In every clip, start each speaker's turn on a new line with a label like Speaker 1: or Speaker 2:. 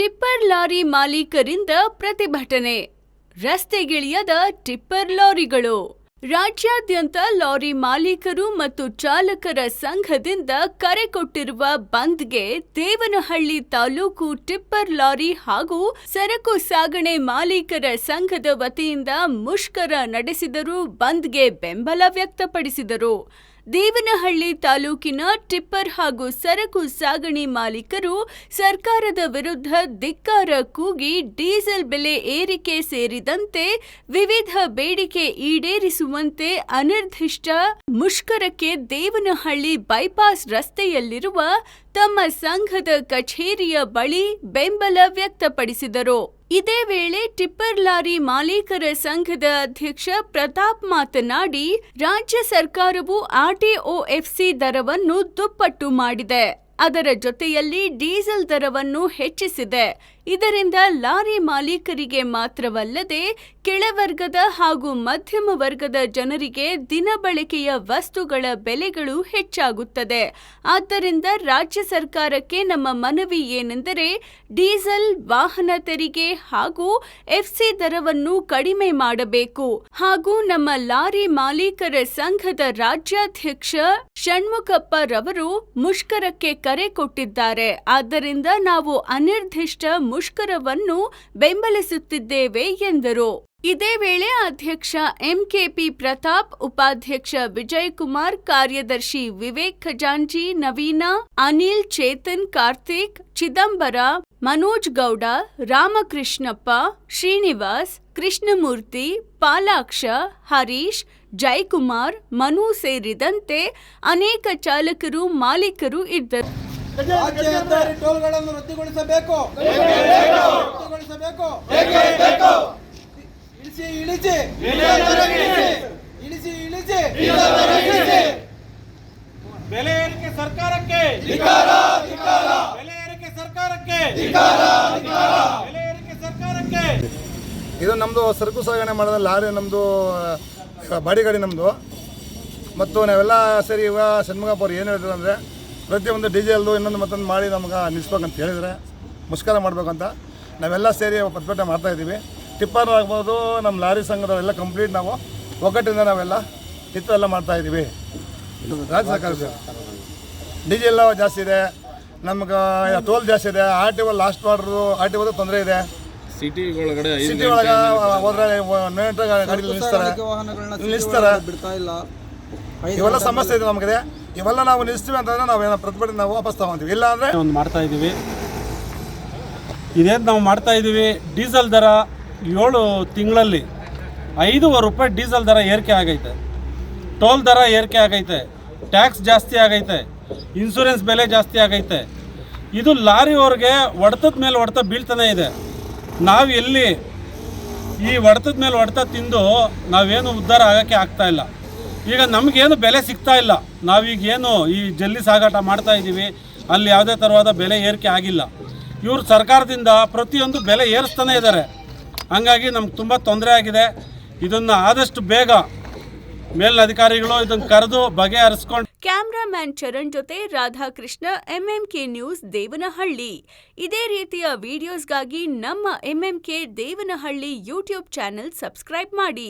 Speaker 1: Tipper lorry ಮಾಲೀಕರಿಂದ ಪ್ರತಿಭಟನೆ. ರಸ್ತೆಗಿಳಿಯದ tipper ಲಾರಿಗಳು. ರಾಜ್ಯಾದ್ಯಂತ ಲಾರಿ ಮಾಲೀಕರು ಮತ್ತು ಚಾಲಕರ ಸಂಘದಿಂದ ಕರೆ ಕೊಟ್ಟಿರುವ ಬಂದ್ಗೆ ದೇವನಹಳ್ಳಿ ತಾಲೂಕು ಟಿಪ್ಪರ್ ಲಾರಿ ಹಾಗೂ ಸರಕು ಸಾಗಣೆ ಮಾಲೀಕರ ಸಂಘದ ವತಿಯಿಂದ ಮುಷ್ಕರ ನಡೆಸಿದರು ಬಂದ್ಗೆ ಬೆಂಬಲ ವ್ಯಕ್ತಪಡಿಸಿದರು. ದೇವನಹಳ್ಳಿ ತಾಲೂಕಿನ ಟಿಪ್ಪರ್ ಹಾಗೂ ಸರಕು ಸಾಗಣೆ ಮಾಲೀಕರು ಸರ್ಕಾರದ ವಿರುದ್ಧ ಧಿಕ್ಕಾರ ಕೂಗಿ ಡೀಸೆಲ್ ಬೆಲೆ ಏರಿಕೆ ಸೇರಿದಂತೆ ವಿವಿಧ ಬೇಡಿಕೆ ಈಡೇರಿಸುವಂತೆ ಅನಿರ್ದಿಷ್ಟ ಮುಷ್ಕರಕ್ಕೆ ದೇವನಹಳ್ಳಿ ಬೈಪಾಸ್ ರಸ್ತೆಯಲ್ಲಿರುವ ತಮ್ಮ ಸಂಘದ ಕಚೇರಿಯ ಬಳಿ ಬೆಂಬಲ ವ್ಯಕ್ತಪಡಿಸಿದರು. ಇದೇ ವೇಳೆ ಟಿಪ್ಪರ್ ಲಾರಿ ಮಾಲೀಕರ ಸಂಘದ ಅಧ್ಯಕ್ಷ ಪ್ರತಾಪ್ ಮಾತನಾಡಿ, ರಾಜ್ಯ ಸರ್ಕಾರವು ಆರ್ಟಿಒಎಫ್ಸಿ ದರವನ್ನು ದುಪ್ಪಟ್ಟು ಮಾಡಿದೆ. ಅದರ ಜೊತೆಯಲ್ಲಿ ಡೀಸೆಲ್ ದರವನ್ನು ಹೆಚ್ಚಿಸಿದೆ. ಇದರಿಂದ ಲಾರಿ ಮಾಲೀಕರಿಗೆ ಮಾತ್ರವಲ್ಲದೆ ಕೆಳವರ್ಗದ ಹಾಗೂ ಮಧ್ಯಮ ವರ್ಗದ ಜನರಿಗೆ ದಿನಬಳಕೆಯ ವಸ್ತುಗಳ ಬೆಲೆಗಳು ಹೆಚ್ಚಾಗುತ್ತದೆ. ಆದ್ದರಿಂದ ರಾಜ್ಯ ಸರ್ಕಾರಕ್ಕೆ ನಮ್ಮ ಮನವಿ ಏನೆಂದರೆ ಡೀಸೆಲ್ ವಾಹನ ತೆರಿಗೆ ಹಾಗೂ ಎಫ್ಸಿ ದರವನ್ನು ಕಡಿಮೆ ಮಾಡಬೇಕು. ಹಾಗೂ ನಮ್ಮ ಲಾರಿ ಮಾಲೀಕರ ಸಂಘದ ರಾಜ್ಯಾಧ್ಯಕ್ಷ ಷಣ್ಮುಖಪ್ಪ ರವರು ಮುಷ್ಕರಕ್ಕೆ ಕರೆ ಕೊಟ್ಟಿದ್ದಾರೆ. ಆದ್ದರಿಂದ ನಾವು ಅನಿರ್ದಿಷ್ಟ ಮುಷ್ಕರವನ್ನು ಬೆಂಬಲಿಸುತ್ತಿದ್ದೇವೆ ಎಂದರು. ಇದೇ ವೇಳೆ ಅಧ್ಯಕ್ಷ ಎಂಕೆಪಿ ಪ್ರತಾಪ್, ಉಪಾಧ್ಯಕ್ಷ ವಿಜಯ್ ಕುಮಾರ್ ಕಾರ್ಯದರ್ಶಿ ವಿವೇಕ್ ಖಜಾಂಜಿ ನವೀನ, ಅನಿಲ್ ಚೇತನ್ ಕಾರ್ತಿಕ್, ಚಿದಂಬರ, ಮನೋಜ್ ಗೌಡ, ರಾಮಕೃಷ್ಣಪ್ಪ, ಶ್ರೀನಿವಾಸ್, ಕೃಷ್ಣಮೂರ್ತಿ, ಪಾಲಾಕ್ಷ, ಹರೀಶ್ ಜಯಕುಮಾರ್ ಮನು ಸೇರಿದಂತೆ ಅನೇಕ ಚಾಲಕರು, ಮಾಲೀಕರು ಇದ್ದರು.
Speaker 2: ಟೋಲ್ಗಳನ್ನು ರದ್ದುಗೊಳಿಸಬೇಕು. ರದ್ದುಗೊಳಿಸಬೇಕು. ಇಳಿಸಿ ಇಳಿಸಿ. ಇಳಿಸಿ. ಇಳಿಸಿ
Speaker 3: ಬೆಲೆ ಏರಿಕೆ ಸರ್ಕಾರಕ್ಕೆ. ಬೆಲೆ ಏರಿಕೆ ಸರ್ಕಾರಕ್ಕೆ. ಬೆಲೆ ಏರಿಕೆ ಸರ್ಕಾರಕ್ಕೆ.
Speaker 4: ಇದು ನಮ್ಮದು ಸರಕು ಸಾಗಣೆ ಮಾಡಿದ ಲಾರಿ ನಮ್ಮದು ಬಾಡಿಗಾಡಿ ನಮ್ಮದು ಮತ್ತು ನಾವೆಲ್ಲ ಸರಿ ಇವಾಗ ಷಣ್ಮುಗಪ್ಪ ಅವ್ರು ಏನು ಹೇಳಿದ್ರು ಅಂದರೆ ಪ್ರತಿಯೊಂದು ಡೀಸೆಲ್ದು ಇನ್ನೊಂದು ಮತ್ತೊಂದು ಮಾಡಿ ನಮ್ಗೆ ನಿಲ್ಲಿಸ್ಬೇಕಂತ ಹೇಳಿದರೆ ಮುಷ್ಕರ ಮಾಡಬೇಕಂತ. ನಾವೆಲ್ಲ ಸೇರಿ ಪ್ರತಿಭಟನೆ ಮಾಡ್ತಾಯಿದ್ದೀವಿ ಟಿಪ್ಪರ್ ಆಗ್ಬೋದು ನಮ್ಮ ಲಾರಿ ಸಂಘದವರೆಲ್ಲ ಕಂಪ್ಲೀಟ್ ನಾವು. ಒಗ್ಗಟ್ಟಿಂದ ನಾವೆಲ್ಲ ಚಿತ್ರ ಎಲ್ಲ ಮಾಡ್ತಾಯಿದ್ದೀವಿ ರಾಜ್ಯ ಸರ್ಕಾರ ಡೀಸೆಲ್ ಜಾಸ್ತಿ ಇದೆ. ನಮ್ಗೆ ಟೋಲ್ ಜಾಸ್ತಿ ಇದೆ. ಆರ್ ಟಿ ಒ ಲಾಸ್ಟ್ ಮಾಡ್ರು ಆರ್ ಟಿ ಒದು ತೊಂದರೆ ಇದೆ.
Speaker 5: ಸಿಟಿ ಒಳಗಡೆ ಐದು
Speaker 4: ಸಿಟಿ ಒಳಗೆ ಹೋದ್ರೆ ನಿಲ್ಲಿಸ್ತಾರೆ. ನಿಲ್ಲಿಸ್ತಾರೆ.
Speaker 2: ಬಿಡ್ತಾ ಇಲ್ಲ.
Speaker 4: ಇವೆಲ್ಲ ಸಮಸ್ಯೆ ಇದೆ ನಮಗೆ ಇವೆಲ್ಲ ನಾವು ನಿಲ್ಲಿಸ್ತೀವಿ ಅಂತಂದ್ರೆ ನಾವು ಏನೋ ಪ್ರತಿಭಟನೆ ನಾವು ವಾಪಸ್ ತಗೊಂತೀವಿ. ಇಲ್ಲ ಅಂದ್ರೆ
Speaker 3: ಒಂದು ಮಾಡ್ತಾ ಇದೀವಿ. ಇದೇನು ನಾವು ಮಾಡ್ತಾ ಇದೀವಿ? ಡೀಸೆಲ್ ದರ ಏಳು ತಿಂಗಳಲ್ಲಿ ಐದೂವರೆ ರೂಪಾಯಿ ಡೀಸೆಲ್ ದರ ಏರಿಕೆ ಆಗೈತೆ. ಟೋಲ್ ದರ ಏರಿಕೆ ಆಗೈತೆ. ಟ್ಯಾಕ್ಸ್ ಜಾಸ್ತಿ ಆಗೈತೆ. ಇನ್ಸೂರೆನ್ಸ್ ಬೆಲೆ ಜಾಸ್ತಿ ಆಗೈತೆ. ಇದು ಲಾರಿಯವ್ರಿಗೆ ಹೊಡೆತದ ಮೇಲೆ ಹೊಡೆತ ಬೀಳ್ತಾನೆ ಇದೆ. ನಾವು ಎಲ್ಲಿ ಈ ಹೊಡೆತದ ಮೇಲೆ ಹೊಡೆತ ತಿಂದು ನಾವೇನು ಉದ್ಧಾರ ಆಗೋಕ್ಕೆ ಆಗ್ತಾಯಿಲ್ಲ ಇಲ್ಲ. ಈಗ ನಮಗೇನು ಬೆಲೆ ಸಿಗ್ತಾ ಇಲ್ಲ. ನಾವೀಗ ಏನು ಈ ಜಲ್ಲಿ ಸಾಗಾಟ ಮಾಡ್ತಾ ಇದ್ದೀವಿ. ಅಲ್ಲಿ ಯಾವುದೇ ಥರವಾದ ಬೆಲೆ ಏರಿಕೆ ಆಗಿಲ್ಲ. ಇವರು ಸರ್ಕಾರದಿಂದ ಪ್ರತಿಯೊಂದು ಬೆಲೆ ಏರಿಸ್ತಾನೆ ಇದ್ದಾರೆ. ಹಂಗಾಗಿ ನಮ್ಗೆ ತುಂಬ ತೊಂದರೆ ಆಗಿದೆ. ಇದನ್ನು ಆದಷ್ಟು ಬೇಗ ಮೇಲಿನ ಅಧಿಕಾರಿಗಳು ಇದನ್ನು ಕರೆದು ಬಗೆಹರಿಸ್ಕೊಂಡು
Speaker 1: ಕ್ಯಾಮ್ರಾಮ್ಯಾನ್ ಚರಣ್ ಜೊತೆ ರಾಧಾಕೃಷ್ಣ ಎಂಎಂಕೆ ನ್ಯೂಸ್ ದೇವನಹಳ್ಳಿ. ಇದೇ ರೀತಿಯ ವಿಡಿಯೋಸ್ಗಾಗಿ ನಮ್ಮ MMK Devanahalli YouTube channel subscribe ಮಾಡಿ.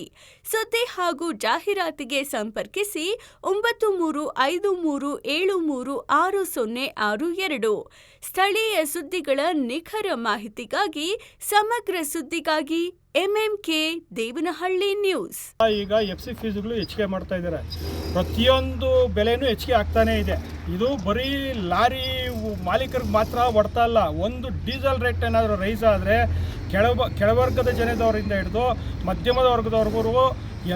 Speaker 1: ಸುದ್ದಿ ಹಾಗೂ ಜಾಹೀರಾತಿಗೆ ಸಂಪರ್ಕಿಸಿ ಒಂಬತ್ತು ಮೂರು ಐದು ಮೂರು ಏಳು ಮೂರು ಆರು ಸೊನ್ನೆ ಆರು ಎರಡು. ಸ್ಥಳೀಯ ಸುದ್ದಿಗಳ ನಿಖರ ಮಾಹಿತಿಗಾಗಿ, ಸಮಗ್ರ ಸುದ್ದಿಗಾಗಿ ಎಂಎಂಕೆ ದೇವನಹಳ್ಳಿ ನ್ಯೂಸ್
Speaker 3: ಈಗ ಎಫ್ ಸಿ ಫೀಸ್ಗಳು ಹೆಚ್ಚಿಗೆ ಮಾಡ್ತಾ ಇದ್ದಾರೆ. ಪ್ರತಿಯೊಂದು ಹೆಚ್ಚಿಗೆ ಆಗ್ತಾನೇ ಇದೆ. ಇದು ಬರೀ ಲಾರಿ ಮಾಲೀಕರಿಗೆ ಮಾತ್ರ ಹೊಡ್ತಾ ಇಲ್ಲ. ಒಂದು ಡೀಸೆಲ್ ರೇಟ್ ಏನಾದರೂ ರೈಸ್ ಆದರೆ ಕೆಳಬ ಕೆಳವರ್ಗದ ಜನದವರಿಂದ ಹಿಡಿದು ಮಧ್ಯಮದ ವರ್ಗದವರೆಗೂ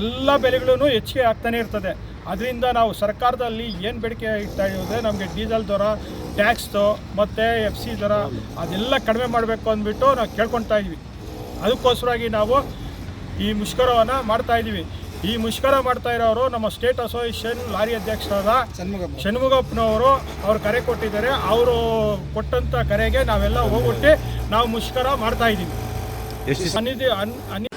Speaker 3: ಎಲ್ಲ ಬೆಲೆಗಳೂ ಹೆಚ್ಚಿಗೆ ಆಗ್ತಾನೆ ಇರ್ತದೆ. ಅದರಿಂದ ನಾವು ಸರ್ಕಾರದಲ್ಲಿ ಏನು ಬೇಡಿಕೆ ಇಡ್ತಾ ಇರೋದ್ರೆ ನಮಗೆ ಡೀಸೆಲ್ ದರ ಟ್ಯಾಕ್ಸ್ದು ಮತ್ತು ಎಫ್ ಸಿ ದರ ಅದೆಲ್ಲ ಕಡಿಮೆ ಮಾಡಬೇಕು ಅಂದ್ಬಿಟ್ಟು ನಾವು ಕೇಳ್ಕೊತಾ ಇದ್ವಿ. ಅದಕ್ಕೋಸ್ಕರವಾಗಿ ನಾವು ಈ ಮುಷ್ಕರವನ್ನು ಮಾಡ್ತಾ ಇದ್ದೀವಿ ಈ ಮುಷ್ಕರ ಮಾಡ್ತಾ ಇರೋರು ನಮ್ಮ ಸ್ಟೇಟ್ ಅಸೋಸಿಯೇಷನ್ ಲಾರಿ ಅಧ್ಯಕ್ಷರಾದ
Speaker 4: ಷಣ್ಮುಗಪ್ಪ.
Speaker 3: ಷಣ್ಮುಗಪ್ಪನವರು ಅವ್ರು ಕರೆ ಕೊಟ್ಟಿದ್ದಾರೆ. ಅವರು ಕೊಟ್ಟಂತ ಕರೆಗೆ ನಾವೆಲ್ಲ ಹೋಗ್ಬಿಟ್ಟು ನಾವು ಮುಷ್ಕರ ಮಾಡ್ತಾ ಇದ್ದೀವಿ. ಸನ್ನಿಧಿ ಅನಿ